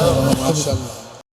মাশাআল্লাহ